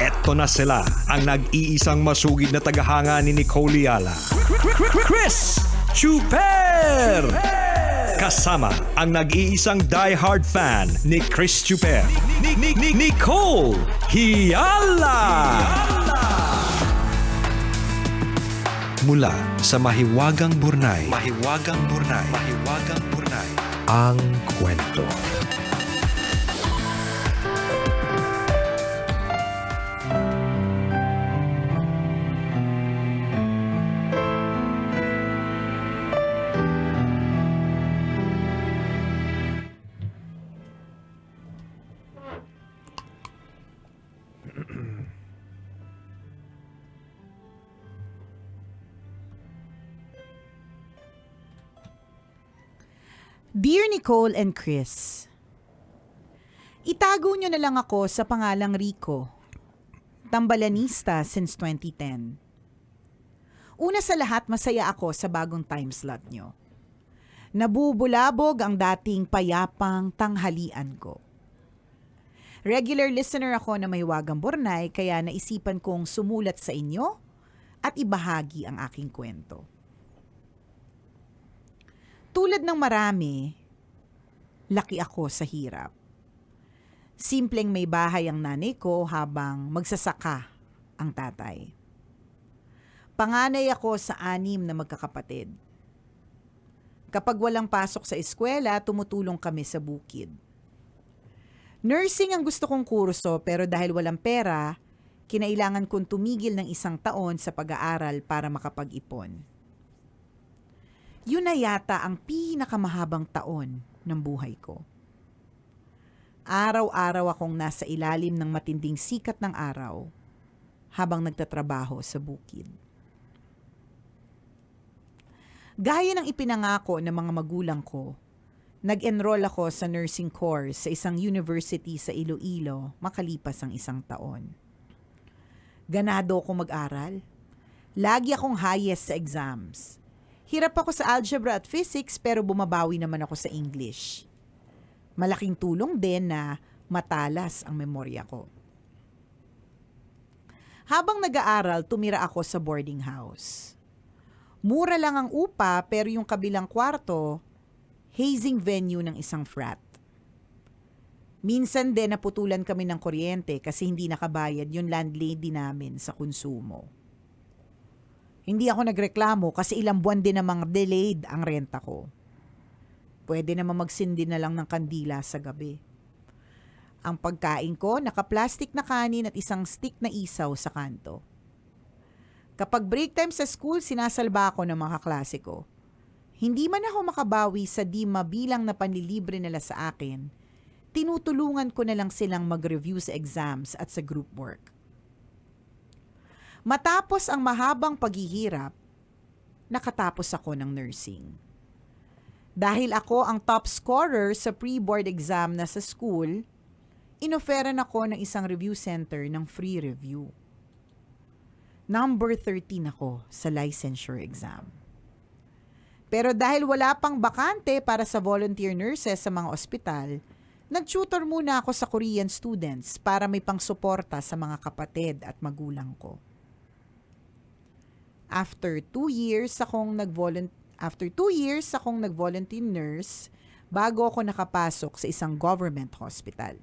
Eto na sila, ang nag-iisang masugid na tagahanga ni Nicole Yala. Chris Chuper! Kasama ang nag-iisang die-hard fan ni Chris Chuper. Ni- ni- ni- Nicole Hiala! Mula sa Mahiwagang Burnay. Mahiwagang Burnay. Mahiwagang Burnay. Ang kwento. Dear Nicole and Chris, Itago nyo na lang ako sa pangalang Rico. Tambalanista since 2010. Una sa lahat, masaya ako sa bagong time slot nyo. Nabubulabog ang dating payapang tanghalian ko. Regular listener ako na may wagang Bornay kaya naisipan kong sumulat sa inyo at ibahagi ang aking kwento. Tulad ng marami, laki ako sa hirap. Simpleng may bahay ang nanay ko habang magsasaka ang tatay. Panganay ako sa anim na magkakapatid. Kapag walang pasok sa eskwela, tumutulong kami sa bukid. Nursing ang gusto kong kurso pero dahil walang pera, kinailangan kong tumigil ng isang taon sa pag-aaral para makapag-ipon. Yun na yata ang pinakamahabang taon ng buhay ko. Araw-araw akong nasa ilalim ng matinding sikat ng araw habang nagtatrabaho sa bukid. Gaya ng ipinangako ng mga magulang ko, nag-enroll ako sa nursing course sa isang university sa Iloilo makalipas ang isang taon. Ganado ako mag-aral. Lagi akong highest sa exams. Hirap ako sa algebra at physics pero bumabawi naman ako sa English. Malaking tulong din na matalas ang memorya ko. Habang nag-aaral, tumira ako sa boarding house. Mura lang ang upa pero yung kabilang kwarto, hazing venue ng isang frat. Minsan din naputulan kami ng kuryente kasi hindi nakabayad yung landlady namin sa konsumo. Hindi ako nagreklamo kasi ilang buwan din namang delayed ang renta ko. Pwede naman magsindi na lang ng kandila sa gabi. Ang pagkain ko, naka-plastic na kanin at isang stick na isaw sa kanto. Kapag break time sa school, sinasalba ako ng mga kaklase ko. Hindi man ako makabawi sa di mabilang na panlilibre nila sa akin, tinutulungan ko na lang silang mag-review sa exams at sa group work. Matapos ang mahabang paghihirap, nakatapos ako ng nursing. Dahil ako ang top scorer sa pre-board exam na sa school, inoferan ako ng isang review center ng free review. Number 13 ako sa licensure exam. Pero dahil wala pang bakante para sa volunteer nurses sa mga ospital, nag-tutor muna ako sa Korean students para may pangsuporta sa mga kapatid at magulang ko. After two years akong nag after two years akong nag-volunteer nurse bago ako nakapasok sa isang government hospital.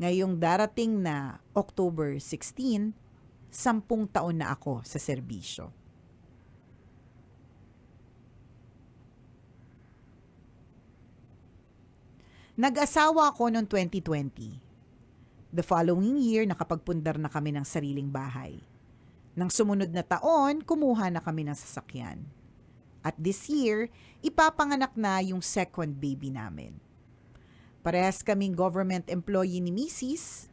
Ngayong darating na October 16, sampung taon na ako sa serbisyo. Nag-asawa ako noong 2020. The following year, nakapagpundar na kami ng sariling bahay. Nang sumunod na taon, kumuha na kami ng sasakyan. At this year, ipapanganak na yung second baby namin. Parehas kaming government employee ni Mrs.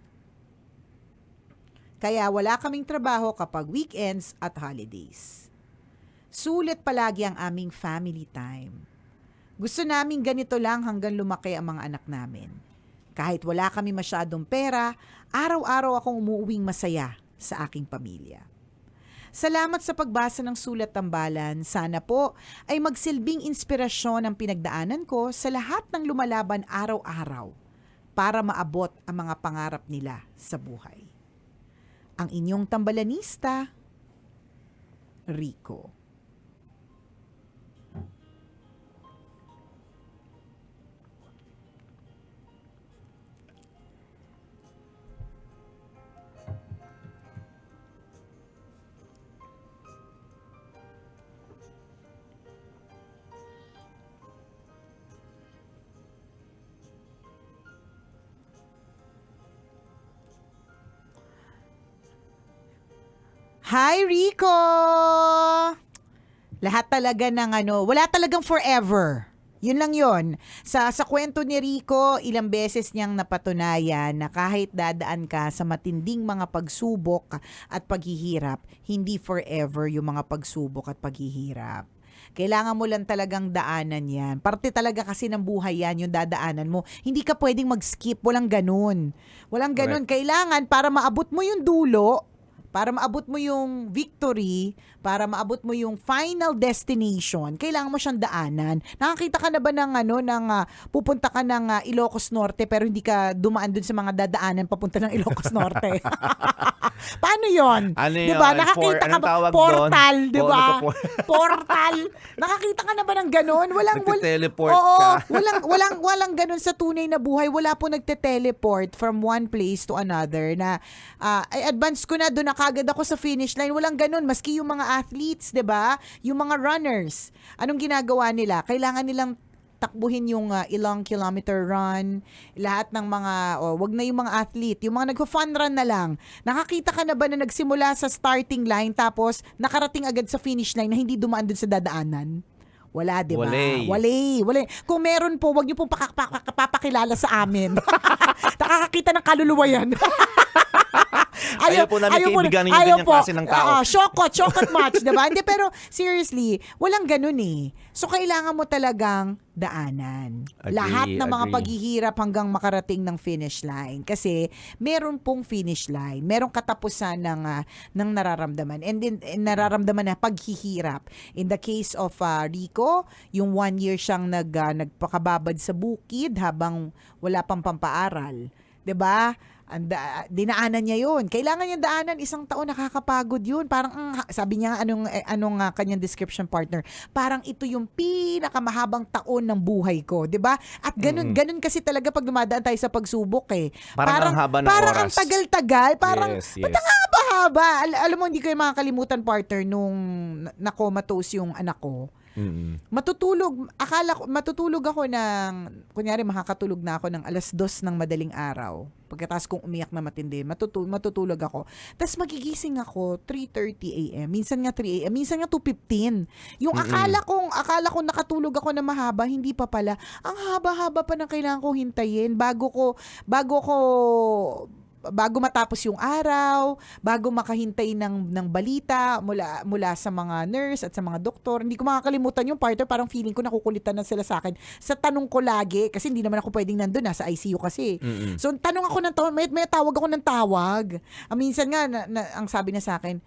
Kaya wala kaming trabaho kapag weekends at holidays. Sulit palagi ang aming family time. Gusto namin ganito lang hanggang lumaki ang mga anak namin. Kahit wala kami masyadong pera, araw-araw akong umuuwing masaya sa aking pamilya. Salamat sa pagbasa ng Sulat Tambalan. Sana po ay magsilbing inspirasyon ang pinagdaanan ko sa lahat ng lumalaban araw-araw para maabot ang mga pangarap nila sa buhay. ang inyong tambalanista, Rico. Hi, Rico! Lahat talaga ng ano, wala talagang forever. Yun lang yun. Sa, sa kwento ni Rico, ilang beses niyang napatunayan na kahit dadaan ka sa matinding mga pagsubok at paghihirap, hindi forever yung mga pagsubok at paghihirap. Kailangan mo lang talagang daanan yan. Parte talaga kasi ng buhay yan, yung dadaanan mo. Hindi ka pwedeng mag-skip. Walang ganun. Walang ganun. Kailangan para maabot mo yung dulo, para maabot mo yung victory, para maabot mo yung final destination, kailangan mo siyang daanan. Nakakita ka na ba ng ano ng ah, pupunta ka ng ah, Ilocos Norte pero hindi ka dumaan dun sa mga dadaanan papunta ng Ilocos Norte? Paano 'yon? Ano 'Di ba? For- Nakakita ka anong ba portal? 'di ba? portal. Nakakita ka na ba ng ganun? Walang wal- Oo, ka. walang walang walang ganun sa tunay na buhay. Wala po nagte-teleport from one place to another na ay advance ko na doon kagad ako sa finish line. Walang ganun maski yung mga athletes, 'di ba? Yung mga runners. Anong ginagawa nila? Kailangan nilang takbuhin yung ah, ilang kilometer run, lahat ng mga, oh, wag na yung mga athlete, yung mga nagfa-fun run na lang. Nakakita ka na ba na nagsimula sa starting line tapos nakarating agad sa finish line na hindi dumaan dun sa dadaanan? Wala, di ba? Walay. Walay. Walay. Kung meron po, wag niyo pong papakilala sa amin. Nakakakita ng kaluluwa yan. Ayaw po namin kaibiganin yung ganyang klase ng tao. Ah, shokot, shokot match, diba? Hindi, pero seriously, walang ganun eh. So, kailangan mo talagang daanan. Agree, Lahat ng mga agree. paghihirap hanggang makarating ng finish line. Kasi, meron pong finish line. Merong katapusan ng, ah, ng nararamdaman. And then, and nararamdaman na paghihirap. In the case of ah, Rico, yung one year siyang nag, ah, nagpakababad sa bukid habang wala pang pampaaral. 'di ba? Anda, dinaanan niya 'yon. Kailangan niya daanan isang taon nakakapagod 'yun. Parang ang ha- sabi niya anong eh, anong nga kanyang description partner, parang ito yung pinakamahabang taon ng buhay ko, 'di ba? At ganun ganun kasi talaga pag dumadaan tayo sa pagsubok eh. Parang ang haba ng parang ang oras. tagal-tagal, parang Yes, yes. ang haba-haba? Al- alam mo hindi ko yung makakalimutan partner nung na- na-comatose yung anak ko Mm-mm. matutulog, akala ko, matutulog ako ng, kunyari makakatulog na ako ng alas dos ng madaling araw. Pagkatapos kong umiyak na matindi, matutu- matutulog ako. Tapos magigising ako 3.30 a.m. Minsan nga 3 a.m. Minsan nga 2.15. Yung akala kong, akala kong nakatulog ako na mahaba, hindi pa pala. Ang haba-haba pa ng kailangan kong hintayin bago ko, bago ko, bago matapos yung araw, bago makahintay ng ng balita mula mula sa mga nurse at sa mga doktor. Hindi ko makakalimutan yung partner, parang feeling ko nakukulitan na sila sa akin. Sa tanong ko lagi, kasi hindi naman ako pwedeng nandun, nasa ICU kasi. Mm-mm. So, tanong ako ng tawag, may, may tawag ako ng tawag. Ah, minsan nga, na, na- ang sabi niya sa akin,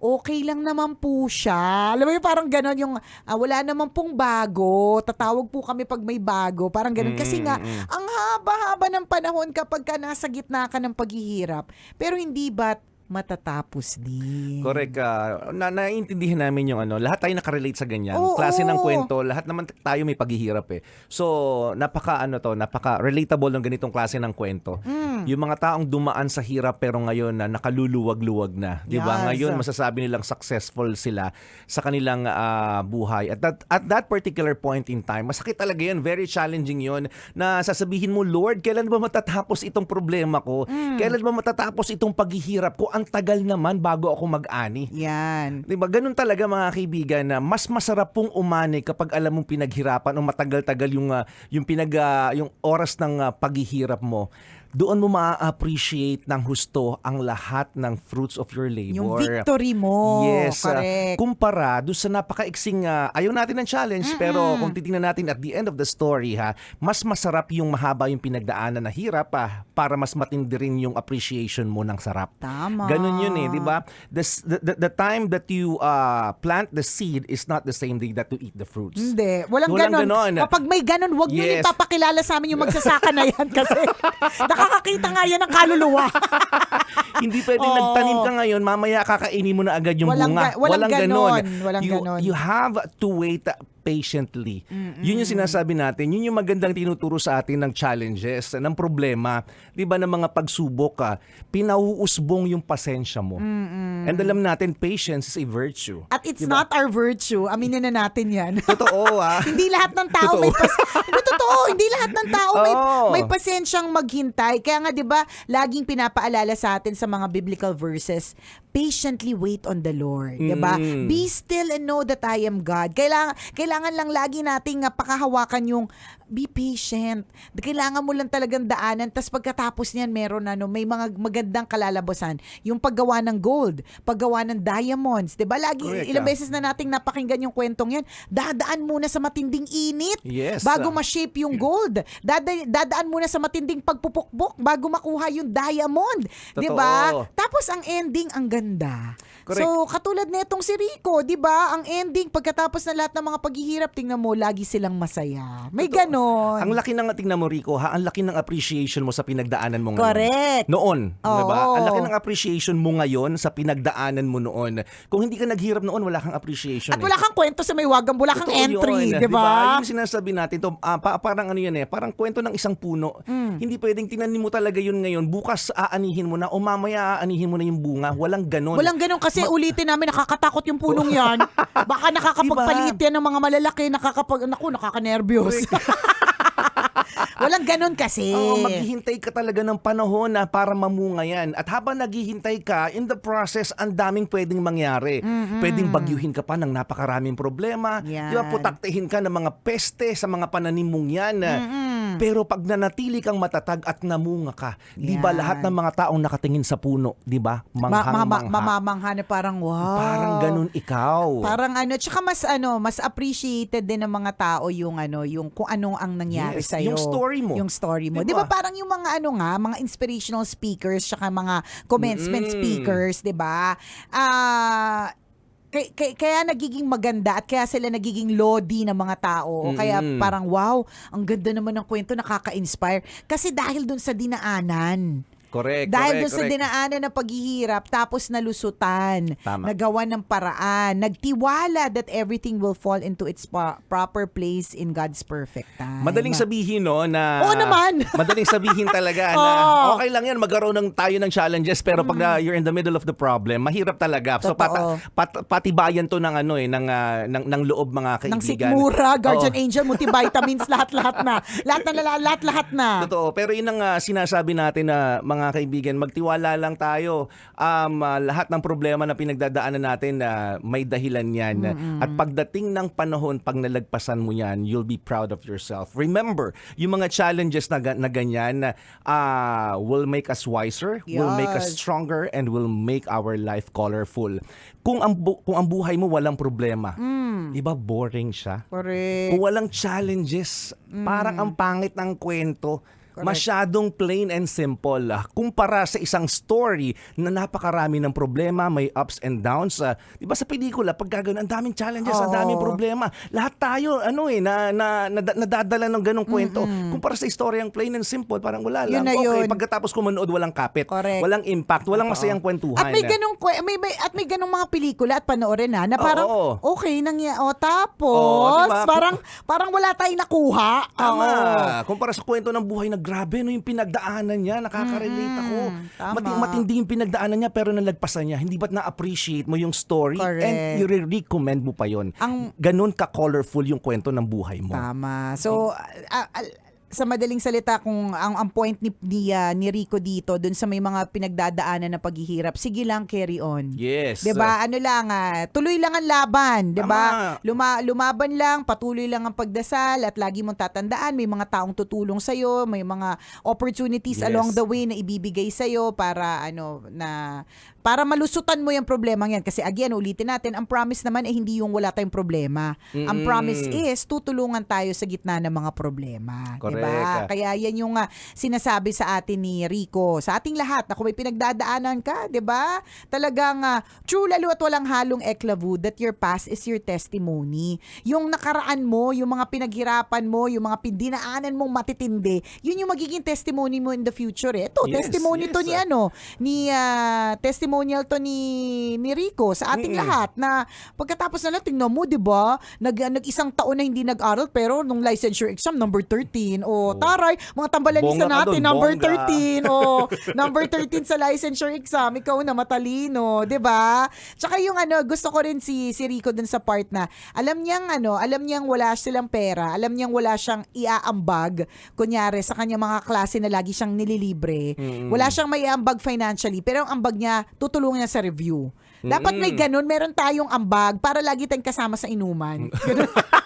okay lang naman po siya. Alam mo yung parang ganon yung, ah, wala naman pong bago. Tatawag po kami pag may bago. Parang ganon. Kasi nga, Mm-mm. ang haba-haba ng panahon kapag ka nasa gitna ka ng paghihirap. Pero hindi ba't matatapos din? Correct. ah, na naiintindihan namin yung ano, lahat tayo nakarelate sa ganyan. Oo. Klase ng kwento, lahat naman tayo may paghihirap eh. So, napaka ano to, napaka relatable ng ganitong klase ng kwento. Mm. Yung mga taong dumaan sa hirap pero ngayon na nakaluluwag-luwag na, 'di ba? Yes. Ngayon masasabi nilang successful sila sa kanilang ah, buhay. At that, at that particular point in time, masakit talaga 'yun, very challenging 'yun na sasabihin mo, Lord, kailan ba matatapos itong problema ko? Mm. Kailan ba matatapos itong paghihirap ko? Ang tagal naman bago ako mag-ani. Yan. 'Di ba? Ganun talaga mga kaibigan na mas masarap pong umani kapag alam mong pinaghirapan o matagal-tagal yung ah, yung pinag ah, yung oras ng ah, paghihirap mo. Doon mo ma-appreciate ng husto ang lahat ng fruits of your labor. Yung victory mo. Yes. ah, Correct. kumpara doon sa napakaiksing ah, ayaw natin ng challenge pero kung titingnan natin at the end of the story ha, mas masarap yung mahaba yung pinagdaanan na hirap ah, para mas matindi rin yung appreciation mo ng sarap. Tama. Ganun yun eh, di ba? The, the, the, time that you uh, plant the seed is not the same day that you eat the fruits. Hindi. Walang, Walang ganon. ganon. Kapag may ganon, wag nyo Yes. ipapakilala sa amin yung magsasaka na yan kasi nakakakita nga yan ng kaluluwa. Hindi pwedeng Oo. nagtanim ka ngayon, mamaya kakainin mo na agad yung Walang bunga. ga- walang ganon. Walang you, ganon. You have to wait patiently. Yun yung sinasabi natin. Yun yung magandang tinuturo sa atin ng challenges, ng problema, 'di ba ng mga pagsubok ka, pinauusbong yung pasensya mo. And alam natin patience is a virtue. At it's Diba? not our virtue. Aminin na natin yan. Totoo ah. hindi lahat ng tao may Totoo. pas Hindi, totoo, hindi lahat ng tao may Oo. may pasensyang maghintay. Kaya nga 'di ba, laging pinapaalala sa atin sa mga biblical verses, patiently wait on the Lord, 'di ba? Mm. Be still and know that I am God. Kailangan kailangan lang lagi nating uh, pakahawakan yung be patient. Kailangan mo lang talagang daanan tas pagkatapos niyan meron ano, may mga magandang kalalabasan. Yung paggawa ng gold, paggawa ng diamonds, 'di ba? Lagi Correct, ilang ah. beses na nating napakinggan yung kwentong yan. Dadaan muna sa matinding init Yes, bago ah. ma-shape yung gold. Dada- dadaan muna sa matinding pagpupukbok bago makuha yung diamond. 'Di ba? Tapos ang ending ang ganda. andar. Correct. So, katulad nitong si Rico, 'di ba? Ang ending pagkatapos na lahat ng mga paghihirap, tingnan mo lagi silang masaya. May ganon. Ang laki ng tingnan mo Rico, ha, ang laki ng appreciation mo sa pinagdaanan mo ngayon. Correct. Noon, 'di ba? Ang laki ng appreciation mo ngayon sa pinagdaanan mo noon. Kung hindi ka naghirap noon, wala kang appreciation. At eh. wala kang kwento sa may wagang, wala kang Totoo entry, 'di ba? Yung sinasabi natin to, ah, pa- parang ano yan eh, parang kwento ng isang puno. Mm. Hindi pwedeng tinanim mo talaga yun ngayon, bukas aanihin mo na o mamaya aanihin mo na yung bunga. Walang ganon. Walang ganun kasi ulitin namin nakakatakot yung punong yan. Baka nakakapagpalit yan ng mga malalaki, nakakapag naku, nakaka-nervyos. Walang ganun kasi. Oo, maghihintay ka talaga ng panahon na para mamunga yan. At habang naghihintay ka, in the process, ang daming pwedeng mangyari. Pwedeng bagyuhin ka pa ng napakaraming problema. Yan. Di ba, putaktihin ka ng mga peste sa mga pananim mong yan. Pero pag nanatili kang matatag at namunga ka, di ba lahat ng mga taong nakatingin sa puno, di ba? Ma- Manghang ma- mangha. mamamangha na parang wow. Parang ganun ikaw. Parang ano, tsaka mas ano, mas appreciated din ng mga tao yung ano, yung kung anong ang nangyari Yes, sa yung story mo. Yung story mo. Diba? 'Di ba parang yung mga ano nga, mga inspirational speakers tsaka mga commencement Mm-mm. speakers, 'di ba? Ah kay- kay- kaya nagiging maganda at kaya sila nagiging lodi ng mga tao. O Kaya parang wow, ang ganda naman ng kwento, nakaka-inspire. Kasi dahil dun sa dinaanan. Correct, Dahil correct, doon sa correct. dinaanan ng paghihirap, tapos nalusutan, Tama. nagawa ng paraan, nagtiwala that everything will fall into its pa- proper place in God's perfect time. Madaling sabihin no na Oo naman. Madaling sabihin talaga na Oo. okay lang 'yan magkaroon ng tayo ng challenges pero pag na, you're in the middle of the problem, mahirap talaga. So Totoo. pata, pat, patibayan to ng ano eh ng ah, ng, ng loob mga kaibigan. ng sikmura, guardian Oo. angel, multivitamins, lahat-lahat na. Lahat na lahat-lahat na. Totoo. Pero yun ang ah, sinasabi natin na mga kaibigan, magtiwala lang tayo. Um, ah, lahat ng problema na pinagdadaanan natin na may dahilan yan. At pagdating ng panahon, pag nalagpasan mo yan, you'll be proud of yourself. Remember, yung mga challenges na, na ganyan ah, will make us wiser, will make us Yes. stronger, and will make our life colorful. Kung ang, bu- kung ang buhay mo walang problema, di ba boring siya? Correct. Kung walang challenges, parang ang pangit ng kwento. Correct. Masyadong plain and simple. ah. Kumpara sa isang story na napakarami ng problema, may ups and downs. ah. Di ba sa pelikula, pag gagawin, ang daming challenges, ang daming Oo. problema. Lahat tayo, ano eh, na, na, na, nadadala ng ganong kwento. Kumpara sa istoryang plain and simple, parang wala Yun lang. na okay, yun. pagkatapos kumanood, walang kapit. Correct. Walang impact, walang masayang kwentuhan. At may ganong kwe- may, may at may ganong mga pelikula at panoorin ha na parang Oo. okay nangya o tapos Oo, diba? parang parang wala tayong nakuha. Tama. Oo. Kumpara sa kwento ng buhay na grabe no yung pinagdaanan niya, nakaka-relate ako. tama. Mati- matindi yung pinagdaanan niya pero nalagpasan niya. Hindi ba't na-appreciate mo yung story Correct. and i-recommend mo pa yon. Ang- Ganun ka-colorful yung kwento ng buhay mo. Tama. So, ah, ah, sa madaling salita, kung ang, ang point ni, ni, ah, ni Rico dito, dun sa may mga pinagdadaanan na paghihirap, sige lang, carry on. Yes. 'Di ba? Ano lang ah, tuloy lang ang laban, 'di ba? Luma, lumaban lang, patuloy lang ang pagdasal at lagi mong tatandaan may mga taong tutulong sa may mga opportunities Yes. along the way na ibibigay sa para ano na para malusutan mo yung problema yan kasi again ulitin natin ang promise naman eh hindi yung wala tayong problema. Ang Mm-mm. promise is tutulungan tayo sa gitna ng mga problema, 'di Correct. Kaya yan yung ah, sinasabi sa atin ni Rico, sa ating lahat, na kung may pinagdadaanan ka, ba? Talagang ah, true lalo at walang halong eklavu that your past is your testimony. Yung nakaraan mo, yung mga pinaghirapan mo, yung mga pindinaanan mong matitindi, yun yung magiging testimony mo in the future. Eh. Ito, Yes, testimony to yes, ni ah. ano, ni ah, testimonial to ni ni Rico sa ating Mm-mm. lahat na pagkatapos na lang tingnan mo, 'di ba? Nag nag-isang taon na hindi nag-aral pero nung licensure exam number 13 o taray, mga tambalanista Bongga ka natin dun, number bongga. 13 o number 13 sa licensure exam, ikaw na matalino, 'di ba? Tsaka yung ano, gusto ko rin si si Rico dun sa part na alam niyang ano, alam niyang wala silang pera, alam niyang wala siyang iaambag kunyari sa kanya mga klase na lagi siyang nililibre. Wala siyang may ambag financially, pero ang ambag niya tutulungan niya sa review. Dapat may ganun, meron tayong ambag para lagi tayong kasama sa inuman.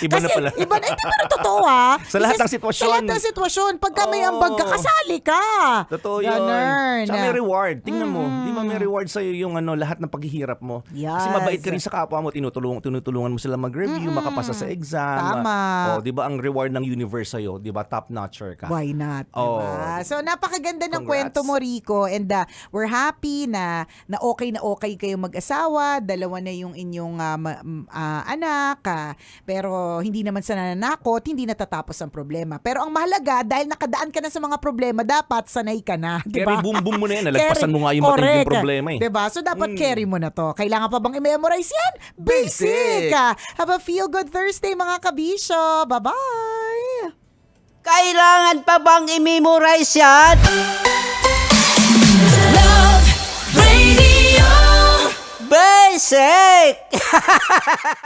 Iba na Kasi pala. iba na, hindi pero totoo ha. Sa lahat Kasi ng sitwasyon. Sa lahat ng sitwasyon. Pagka may ambag ka, kasali ka. Totoo yun. Ganun. Tsaka may reward. Tingnan mo, di ba may reward sa'yo yung ano, lahat ng paghihirap mo? Kasi Yes. mabait ka rin sa kapwa mo, tinutulungan, tinutulungan mo sila mag-review, makapasa sa exam. Tama. Oh, di ba ang reward ng universe sa'yo, di ba top notcher ka? Why not? Oo. diba? So, napakaganda ng Congrats. kwento mo, Rico. And uh, we're happy na, na okay na okay kayo mag-asawa. Dalawa na yung inyong ah, ma- m- ah, anak. ah. pero hindi naman sa nananakot, hindi natatapos ang problema. Pero ang mahalaga, dahil nakadaan ka na sa mga problema, dapat sanay ka na. Diba? Carry boom boom mo na yan. Nalagpasan mo nga yung matinding problema eh. Diba? So, dapat carry mo na to. Kailangan pa bang i-memorize yan? Basic! Basic. Have a feel-good Thursday, mga kabisyo. Bye-bye! Kailangan pa bang i-memorize yan? Love Radio. Basic!